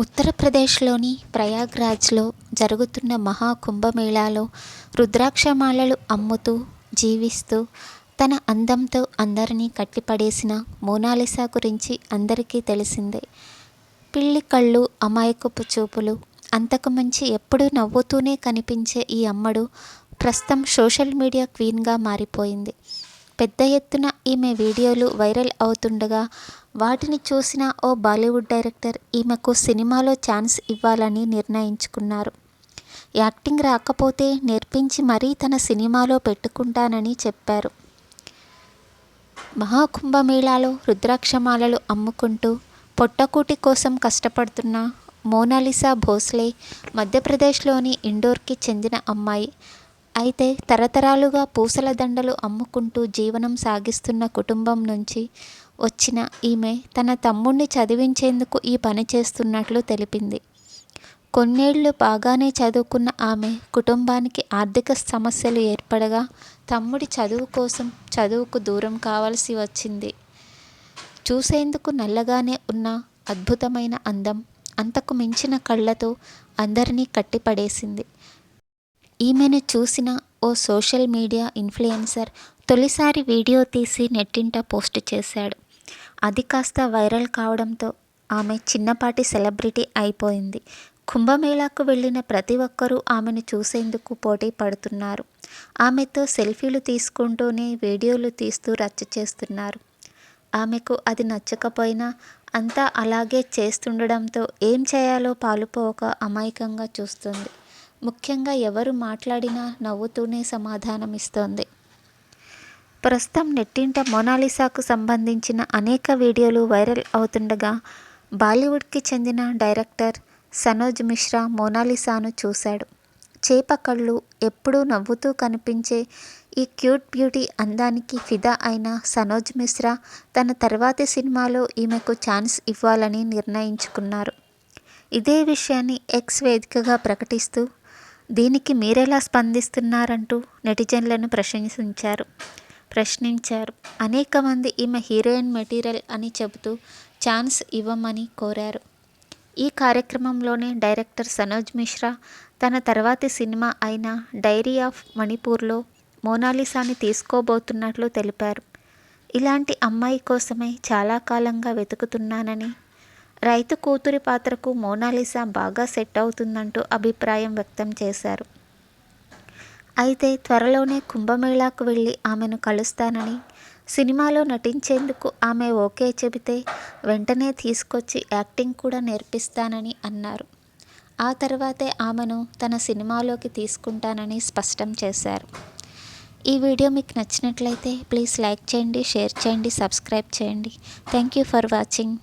ఉత్తరప్రదేశ్లోని ప్రయాగ్రాజ్లో జరుగుతున్న మహా కుంభమేళాలో రుద్రాక్షమాలలు అమ్ముతూ జీవిస్తూ తన అందంతో అందరినీ కట్టిపడేసిన మోనాలిసా గురించి అందరికీ తెలిసిందే. పిల్లి కళ్ళు అమాయకపు చూపులు అంతకు మించి ఎప్పుడూ నవ్వుతూనే కనిపించే ఈ అమ్మడు ప్రస్తుతం సోషల్ మీడియా క్వీన్గా మారిపోయింది. పెద్ద ఎత్తున ఈమె వీడియోలు వైరల్ అవుతుండగా వాటిని చూసిన ఓ బాలీవుడ్ డైరెక్టర్ ఈమెకు సినిమాలో ఛాన్స్ ఇవ్వాలని నిర్ణయించుకున్నారు. యాక్టింగ్ రాకపోతే నేర్పించి మరీ తన సినిమాలో పెట్టుకుంటానని చెప్పారు. మహాకుంభమేళాలో రుద్రాక్షమాలలు అమ్ముకుంటూ పొట్టకూటి కోసం కష్టపడుతున్న మోనాలిసా భోస్లే మధ్యప్రదేశ్లోని ఇండోర్కి చెందిన అమ్మాయి. అయితే తరతరాలుగా పూసల దండలు అమ్ముకుంటూ జీవనం సాగిస్తున్న కుటుంబం నుంచి వచ్చిన ఈమె తన తమ్ముణ్ణి చదివించేందుకు ఈ పని చేస్తున్నట్లు తెలిపింది. కొన్నేళ్ళు బాగానే చదువుకున్న ఆమె కుటుంబానికి ఆర్థిక సమస్యలు ఏర్పడగా తమ్ముడి చదువు కోసం చదువుకు దూరం కావాల్సి వచ్చింది. చూసేందుకు నల్లగానే ఉన్న అద్భుతమైన అందం అంతకు మించిన కళ్ళతో అందరినీ కట్టిపడేసింది. ఈమెను చూసిన ఓ సోషల్ మీడియా ఇన్ఫ్లుయెన్సర్ తొలిసారి వీడియో తీసి నెట్టింట పోస్ట్ చేశాడు. అది కాస్త వైరల్ కావడంతో ఆమె చిన్నపాటి సెలబ్రిటీ అయిపోయింది. కుంభమేళాకు వెళ్ళిన ప్రతి ఒక్కరూ ఆమెను చూసేందుకు పోటీ పడుతున్నారు. ఆమెతో సెల్ఫీలు తీసుకుంటూనే వీడియోలు తీస్తూ రచ్చ చేస్తున్నారు. ఆమెకు అది నచ్చకపోయినా అంతా అలాగే చేస్తుండడంతో ఏం చేయాలో పాలుపోక అమాయకంగా చూస్తుంది. ముఖ్యంగా ఎవరు మాట్లాడినా నవ్వుతూనే సమాధానమిస్తోంది. ప్రస్తుతం నెట్టింట మోనాలిసాకు సంబంధించిన అనేక వీడియోలు వైరల్ అవుతుండగా బాలీవుడ్కి చెందిన డైరెక్టర్ సనోజ్ మిశ్రా మోనాలిసాను చూశాడు. చేప కళ్ళు ఎప్పుడూ నవ్వుతూ కనిపించే ఈ క్యూట్ బ్యూటీ అందానికి ఫిదా అయిన సనోజ్ మిశ్రా తన తర్వాతి సినిమాలో ఈమెకు ఛాన్స్ ఇవ్వాలని నిర్ణయించుకున్నారు. ఇదే విషయాన్ని ఎక్స్ వేదికగా ప్రకటిస్తూ దీనికి మీరెలా స్పందిస్తున్నారంటూ నెటిజన్లను ప్రశంసించారు. ప్రశ్నించారు. అనేక మంది ఈమె హీరోయిన్ మెటీరియల్ అని చెబుతూ ఛాన్స్ ఇవ్వమని కోరారు. ఈ కార్యక్రమంలోనే డైరెక్టర్ సనోజ్ మిశ్రా తన తర్వాతి సినిమా అయిన డైరీ ఆఫ్ మణిపూర్లో మోనాలిసాని తీసుకోబోతున్నట్లు తెలిపారు. ఇలాంటి అమ్మాయి కోసమే చాలా కాలంగా వెతుకుతున్నానని రైతు కూతురి పాత్రకు మోనాలిసా బాగా సెట్ అవుతుందంటూ అభిప్రాయం వ్యక్తం చేశారు. అయితే త్వరలోనే కుంభమేళాకు వెళ్ళి ఆమెను కలుస్తానని సినిమాలో నటించేందుకు ఆమె ఓకే చెబితే వెంటనే తీసుకొచ్చి యాక్టింగ్ కూడా నేర్పిస్తానని అన్నారు. ఆ తర్వాతే ఆమెను తన సినిమాలోకి తీసుకుంటానని స్పష్టం చేశారు. ఈ వీడియో మీకు నచ్చినట్లయితే ప్లీజ్ లైక్ చేయండి షేర్ చేయండి సబ్స్క్రైబ్ చేయండి. Thank you for watching.